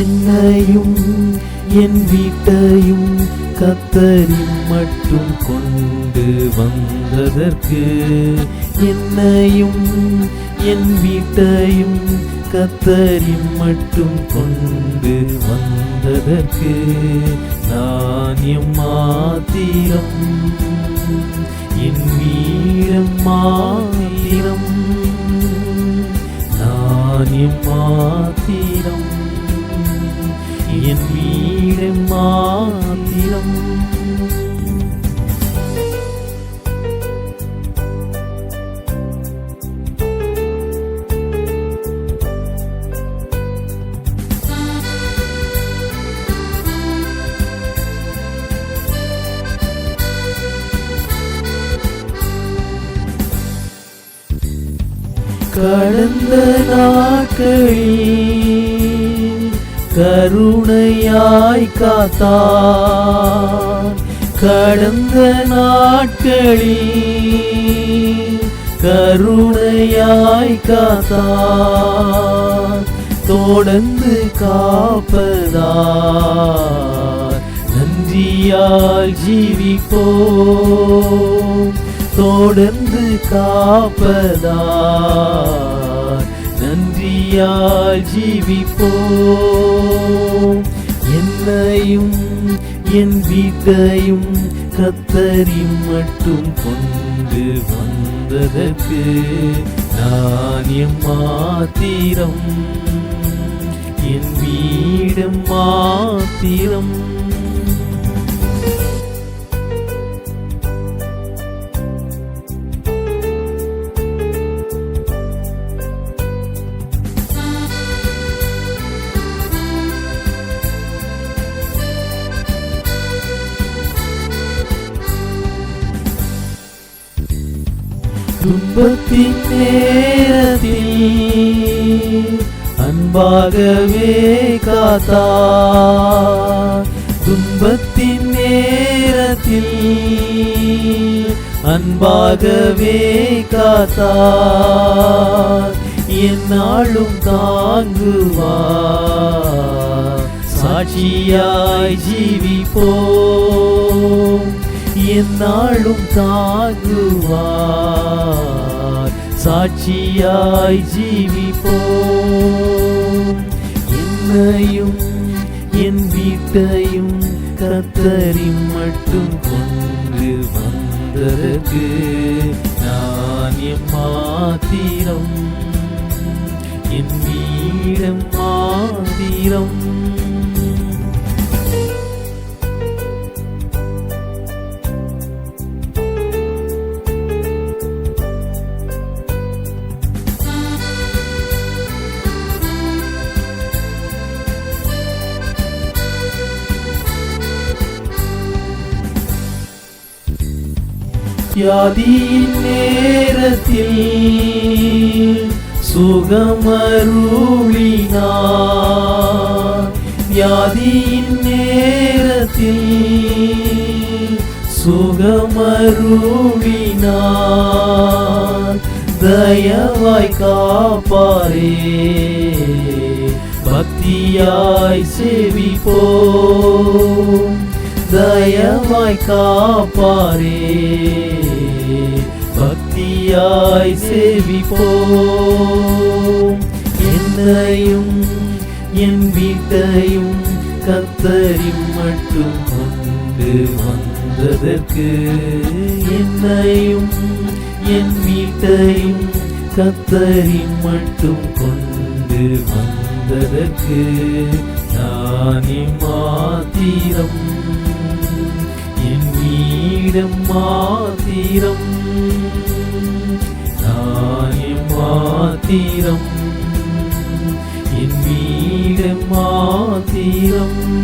என்னையும் என் வீட்டையும் கத்தரி மட்டும் கொண்டு வந்ததற்கு என்னையும் என் வீட்டையும் கத்தரி மட்டும் கொண்டு வந்ததற்கு நான் மாத்திரம் என் வீரம் மாத்திரம். நான் மாத்திரம். கடந்த நாட்களில் கருணையாய் காத்தார். கடந்த நாட்களில் கருணையாய் காத்தார். தொடர்ந்து காப்பதார். நன்றியால் ஜீவிப்போம். தொடர்ந்து காப்பதார். நன்றியால் ஜீவிப்போம். என்னையும் என் வீட்டையும் கத்தரி மட்டும் கொண்டு வந்ததற்கு நான் எம்மாத்திரம் என் வீடு மாத்திரம். துன்பத்தின் நேரத்தில் அன்பாகவே காத்தா. துன்பத்தின் நேரத்தில் அன்பாகவே காத்தா. என்னாலும் தாங்குவா சாட்சியாய் ஜீவிப்போம். என்னாலும் தாங்குவார். சாட்சியாய் ஜீவிப்போம். என்னையும் என் வீட்டையும் கத்தரி மட்டும் கொண்டு வந்ததற்கு நான் எம்மாத்திரம் என் வீடம் மாத்திரம். வியாதியின் நேரத்தில் சுகமருளினார். வியாதியின் நேரத்தில் சுகமருளினார். தயவாய் காப்பாரே பக்தியாய் செவிப்போ. தயவாய் காப்பாரே பக்தியாய் சேவிப்போம். என்னையும் என் வீட்டையும் கத்தரி மட்டும் கொண்டு வந்ததற்கு என்னையும் என் வீட்டையும் கத்தரி மட்டும் கொண்டு வந்ததற்கு நானே மாத்திரம். என் வீடம் மாத்திரம். மாத்திரம். என் வீடு மாத்திரம்.